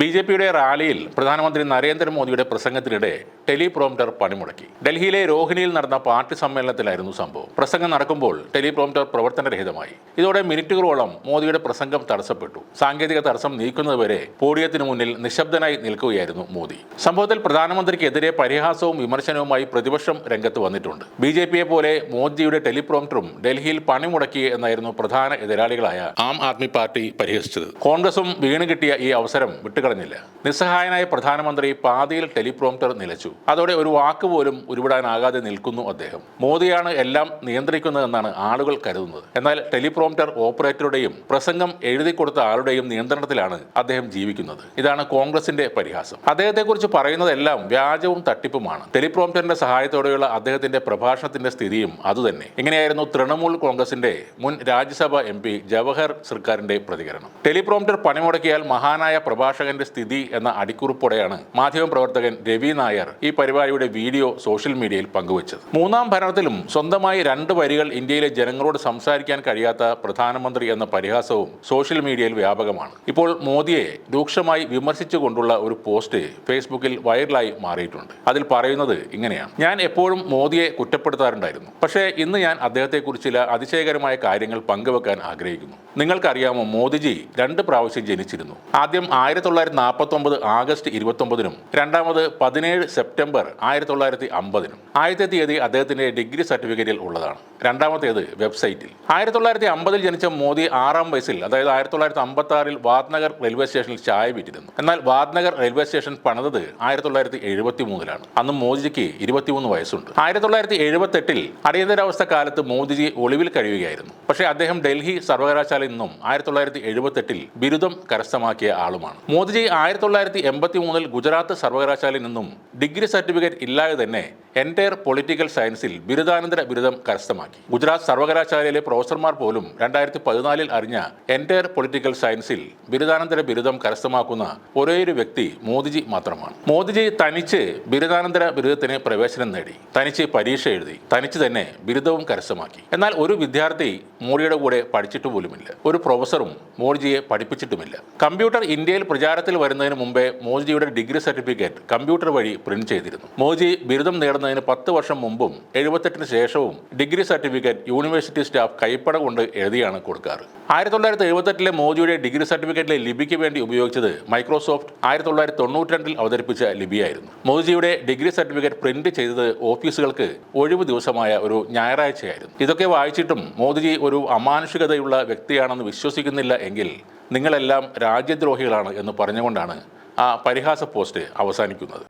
B J പിയുടെ റാലിയിൽ പ്രധാനമന്ത്രി നരേന്ദ്രമോദിയുടെ പ്രസംഗത്തിനിടെ ടെലിപ്രോംറ്റർ പണിമുടക്കി. ഡൽഹിയിലെ രോഹിണിയിൽ നടന്ന പാർട്ടി സമ്മേളനത്തിലായിരുന്നു സംഭവം. പ്രസംഗം നടക്കുമ്പോൾ ടെലിപ്രോംറ്റർ പ്രവർത്തനരഹിതമായി. ഇതോടെ മിനിറ്റുകളോളം മോദിയുടെ പ്രസംഗം തടസ്സപ്പെട്ടു. സാങ്കേതിക തടസ്സം നീക്കുന്നതുവരെ പോഡിയത്തിന് മുന്നിൽ നിശബ്ദനായി നിൽക്കുകയായിരുന്നു മോദി. സംഭവത്തിൽ പ്രധാനമന്ത്രിക്കെതിരെ പരിഹാസവും വിമർശനവുമായി പ്രതിപക്ഷം രംഗത്ത് വന്നിട്ടുണ്ട്. ബി ജെ പിയെ പോലെ മോദിയുടെ ടെലിപ്രോംറ്ററും ഡൽഹിയിൽ പണിമുടക്കി എന്നായിരുന്നു പ്രധാന എതിരാളികളായ ആം ആദ്മി പാർട്ടി പരിഹസിച്ചത്. കോൺഗ്രസും വീണ് കിട്ടിയ ഈ അവസരം വിട്ടുകളഞ്ഞില്ല നിസ്സഹായനായ പ്രധാനമന്ത്രി പാതിയിൽ ടെലിപ്രോംപ്റ്റർ നിലച്ചു. അതോടെ ഒരു വാക്ക് പോലും ഉരുവിടാനാകാതെ നിൽക്കുന്നു അദ്ദേഹം. മോദിയാണ് എല്ലാം നിയന്ത്രിക്കുന്നതെന്നാണ് ആളുകൾ കരുതുന്നത്. എന്നാൽ ടെലിപ്രോംപ്റ്റർ ഓപ്പറേറ്ററുടെയും പ്രസംഗം എഴുതി കൊടുത്ത ആളുടെയും നിയന്ത്രണത്തിലാണ് അദ്ദേഹം ജീവിക്കുന്നത്. ഇതാണ് കോൺഗ്രസിന്റെ പരിഹാസം. അദ്ദേഹത്തെക്കുറിച്ച് പറയുന്നതെല്ലാം വ്യാജവും തട്ടിപ്പുമാണ്. ടെലിപ്രോംപ്റ്ററിന്റെ സഹായത്തോടെയുള്ള അദ്ദേഹത്തിന്റെ പ്രഭാഷണത്തിന്റെ സ്ഥിതിയും അതുതന്നെ. ഇങ്ങനെയായിരുന്നു തൃണമൂൽ കോൺഗ്രസിന്റെ മുൻ രാജ്യസഭാ എം പി ജവഹർ സർക്കാരിന്റെ പ്രതികരണം. ടെലിപ്രോംപ്റ്റർ പണിമുടക്കിയാൽ മഹാനായ പ്രഭാഷകന്റെ സ്ഥിതി എന്ന അടിക്കുറിപ്പോടെയാണ് മാധ്യമപ്രവർത്തകൻ രവി നായർ ഈ പരിപാടിയുടെ വീഡിയോ സോഷ്യൽ മീഡിയയിൽ പങ്കുവച്ചത്. മൂന്നാം ഭരണത്തിലും സ്വന്തമായി രണ്ട് വരികൾ ഇന്ത്യയിലെ ജനങ്ങളോട് സംസാരിക്കാൻ കഴിയാത്ത പ്രധാനമന്ത്രി എന്ന പരിഹാസവും സോഷ്യൽ മീഡിയയിൽ വ്യാപകമാണ്. ഇപ്പോൾ മോദിയെ രൂക്ഷമായി വിമർശിച്ചുകൊണ്ടുള്ള ഒരു പോസ്റ്റ് ഫേസ്ബുക്കിൽ വൈറലായി മാറിയിട്ടുണ്ട്. അതിൽ പറയുന്നത് ഇങ്ങനെയാണ്. ഞാൻ എപ്പോഴും മോദിയെ കുറ്റപ്പെടുത്താറുണ്ടായിരുന്നു. പക്ഷേ ഇന്ന് ഞാൻ അദ്ദേഹത്തെക്കുറിച്ച് ചില അതിശയകരമായ കാര്യങ്ങൾ പങ്കുവെക്കാൻ ആഗ്രഹിക്കുന്നു. നിങ്ങൾക്കറിയാമോ മോദിജി രണ്ട് പ്രാവശ്യം ജനിച്ചിരുന്നു. ആദ്യം ആയിരത്തി തൊള്ളായിരത്തി നാൽപ്പത്തി ഒമ്പത് ആഗസ്റ്റ് ഇരുപത്തി ഒമ്പതിനും രണ്ടാമത് പതിനേഴ് സെപ്റ്റംബർ ആയിരത്തി തൊള്ളായിരത്തി അമ്പതിനും ആദ്യത്തെ തീയതി അദ്ദേഹത്തിന്റെ ഡിഗ്രി സർട്ടിഫിക്കറ്റിൽ ഉള്ളതാണ്. രണ്ടാമത്തേത് വെബ്സൈറ്റിൽ. ആയിരത്തി തൊള്ളായിരത്തി അമ്പതിൽ ജനിച്ച മോദി ആറാം വയസ്സിൽ അതായത് ആയിരത്തി തൊള്ളായിരത്തി അമ്പത്തി ആറിൽ വാദ്നഗർ റെയിൽവേ സ്റ്റേഷനിൽ ചായ വിറ്റിരുന്നു. എന്നാൽ വാദ്നഗർ റെയിൽവേ സ്റ്റേഷൻ പണിതത് ആയിരത്തി തൊള്ളായിരത്തി എഴുപത്തി മൂന്നിലാണ് അന്ന് മോദിജിക്ക് ഇരുപത്തിമൂന്ന് വയസ്സുണ്ട്. ആയിരത്തി തൊള്ളായിരത്തി എഴുപത്തെട്ടിൽ അടിയന്തരാവസ്ഥ കാലത്ത് മോദിജി ഒളിവിൽ കഴിയുകയായിരുന്നു. പക്ഷേ അദ്ദേഹം ഡൽഹി സർവകലാശാലയിൽ നിന്നും ആയിരത്തി തൊള്ളായിരത്തി എഴുപത്തെട്ടിൽ ബിരുദം കരസ്ഥമാക്കിയ ആളുമാണ്. മോദിജി ആയിരത്തി തൊള്ളായിരത്തി എൺപത്തി മൂന്നിൽ ഗുജറാത്ത് സർവകലാശാലയിൽ നിന്നും ഡിഗ്രി സർട്ടിഫിക്കറ്റ് ഇല്ലാതെ തന്നെ എന്റയർ പൊളിറ്റിക്കൽ സയൻസിൽ ബിരുദാനന്തര ബിരുദം കരസ്ഥമാക്കി. ഗുജറാത്ത് സർവകലാശാലയിലെ പ്രൊഫസർമാർ പോലും രണ്ടായിരത്തി പതിനാലിൽ അറിഞ്ഞ എന്റയർ പൊളിറ്റിക്കൽ സയൻസിൽ ബിരുദാനന്തര ബിരുദം കരസ്ഥമാക്കുന്ന ഒരേയൊരു വ്യക്തി മോദിജി മാത്രമാണ്. മോദിജി തനിച്ച് ബിരുദാനന്തര ബിരുദത്തിന് പ്രവേശനം നേടി. തനിച്ച് പരീക്ഷ എഴുതി. തനിച്ച് തന്നെ ബിരുദവും കരസ്ഥമാക്കി. എന്നാൽ ഒരു വിദ്യാർത്ഥി മോഡിയുടെ കൂടെ പഠിച്ചിട്ട് പോലുമില്ല. ഒരു പ്രൊഫസറും മോഡിജിയെ പഠിപ്പിച്ചിട്ടുമില്ല. കമ്പ്യൂട്ടർ ഇന്ത്യയിൽ പ്രചാരത്തിൽ വരുന്നതിന് മുമ്പേ മോജിയുടെ ഡിഗ്രി സർട്ടിഫിക്കറ്റ് കമ്പ്യൂട്ടർ വഴി പ്രിന്റ് ചെയ്തിരുന്നു. മോജി ബിരുദം നേടുന്നതിന് പത്ത് വർഷം മുമ്പും എഴുപത്തെട്ടിന് ശേഷവും ഡിഗ്രി സർട്ടിഫിക്കറ്റ് യൂണിവേഴ്സിറ്റി സ്റ്റാഫ് കൈപ്പട കൊണ്ട് എഴുതിയാണ് കൊടുക്കാറ്. ആയിരത്തി തൊള്ളായിരത്തി എഴുപത്തെട്ടിലെ മോജിയുടെ ഡിഗ്രി സർട്ടിഫിക്കറ്റിലെ ലിപിക്ക് വേണ്ടി ഉപയോഗിച്ചത് മൈക്രോസോഫ്റ്റ് ആയിരത്തി തൊള്ളായിരത്തി തൊണ്ണൂറ്റി അവതരിപ്പിച്ച ലിപിയായിരുന്നു. മോജിയുടെ ഡിഗ്രി സർട്ടിഫിക്കറ്റ് പ്രിന്റ് ചെയ്തത് ഓഫീസുകൾക്ക് ഒഴിവ് ദിവസമായ ഒരു ഞായറാഴ്ചയായിരുന്നു. ഇതൊക്കെ വായിച്ചിട്ടും മോദിജി ഒരു അമാനുഷികതയുള്ള വ്യക്തിയാണെന്ന് വിശ്വസിക്കുന്നില്ല എങ്കിൽ നിങ്ങളെല്ലാം രാജ്യദ്രോഹികളാണ് എന്ന് പറഞ്ഞുകൊണ്ടാണ് ആ പരിഹാസ പോസ്റ്റ് അവസാനിക്കുന്നത്.